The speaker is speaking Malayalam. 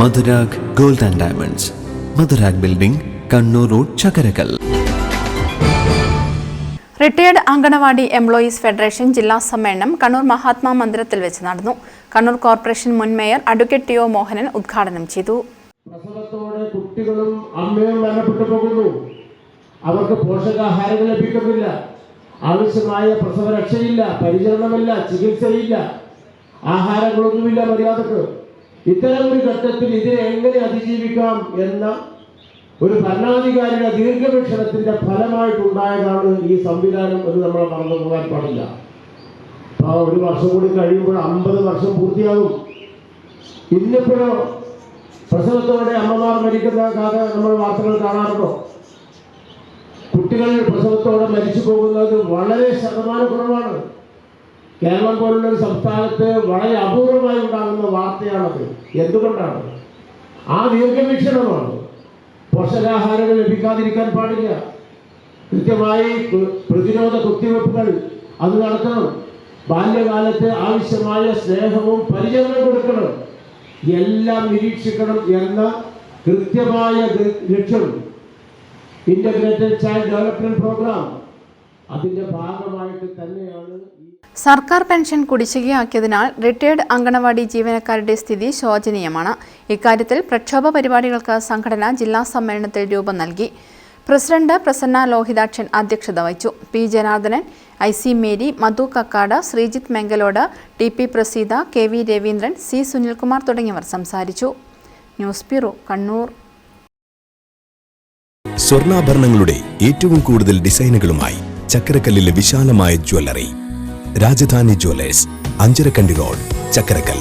Madhurag gold and diamonds. Madhurag building Kannur road Chakarakal. Retired anganwadi employees federation ജില്ലാ സമ്മേളനം കണ്ണൂർ മഹാത്മാ മന്ദിരത്തിൽ വെച്ച് നടന്നു. കണ്ണൂർ കോർപ്പറേഷൻ മുൻ mayor advocate T O Mohanan ഉദ്ഘാടനം ചെയ്തു. പ്രസവത്തോടെ കുട്ടികളും അമ്മയും മരണപ്പെട്ടു പോകുന്നു. അവർക്ക് പോഷകാഹാരങ്ങൾ ലഭിക്കുന്നില്ല. ആവശ്യമായ പ്രസവരക്ഷയില്ല പരിചരണമില്ല ചികിത്സയില്ല. ആഹാരങ്ങളൊന്നുമില്ല മര്യാദയ്ക്ക്. ഇത്തരം ഒരു ഘട്ടത്തിൽ ഇതിനെ എങ്ങനെ അതിജീവിക്കാം എന്ന ഒരു ഭരണാധികാരിയുടെ ദീർഘവീക്ഷണത്തിന്റെ ഫലമായിട്ടുണ്ടായതാണ് ഈ സംവിധാനം എന്ന് നമ്മൾ മറന്നു പോകാൻ പാടില്ല. ആ ഒരു വർഷം കൂടി കഴിയുമ്പോൾ അമ്പത് വർഷം പൂർത്തിയാകും. ഇന്നിപ്പോഴോ പ്രസവത്തോടെ അമ്മമാർ മരിക്കുന്ന കഥ നമ്മൾ വാർത്തകൾ കാണാറുണ്ടോ? കുട്ടികൾ പ്രസവത്തോടെ മരിച്ചു പോകുന്നത് വളരെ ശതമാന കുറവാണ്. കേരളം പോലുള്ള ഒരു സംസ്ഥാനത്ത് വളരെ അപൂർവമായി ഉണ്ടാകുന്ന വാർത്തയാണത്. എന്തുകൊണ്ടാണ്? ആ ദീർഘവീക്ഷണമാണ്. പോഷകാഹാരങ്ങൾ ലഭിക്കാതിരിക്കാൻ പാടില്ല. കൃത്യമായി പ്രതിരോധ കുത്തിവെപ്പുകൾ അത് നടത്തണം. ബാല്യകാലത്ത് ആവശ്യമായ സ്നേഹവും പരിചരണം കൊടുക്കണം. എല്ലാം നിരീക്ഷിക്കണം എന്ന കൃത്യമായ ലക്ഷ്യം. ഇന്റഗ്രേറ്റഡ് ചൈൽഡ് ഡെവലപ്മെന്റ് പ്രോഗ്രാം അതിന്റെ ഭാഗമായിട്ട് തന്നെയാണ് ഈ സർക്കാർ പെൻഷൻ കുടിശ്ശികയാക്കിയതിനാൽ റിട്ടയേർഡ് അങ്കണവാടി ജീവനക്കാരുടെ സ്ഥിതി ശോചനീയമാണ്. ഇക്കാര്യത്തിൽ പ്രക്ഷോഭ പരിപാടികൾക്ക് സംഘടന ജില്ലാ സമ്മേളനത്തിൽ രൂപം നൽകി. പ്രസിഡന്റ് പ്രസന്ന ലോഹിതാക്ഷൻ അധ്യക്ഷത വഹിച്ചു. P Janardhanan I C Mary Madhu Kakkad Sreejith Mengalode T P Praseetha K V Raveendran C Sunilkumar തുടങ്ങിയവർ സംസാരിച്ചു. News bureau Kannur. സ്വർണാഭരണങ്ങളുടെ ഏറ്റവും കൂടുതൽ ഡിസൈനുകളുമായി ചക്കരക്കല്ലിലെ വിശാലമായ jewellery Rajadhani jewellers Anjarakandy road Chakkarakkal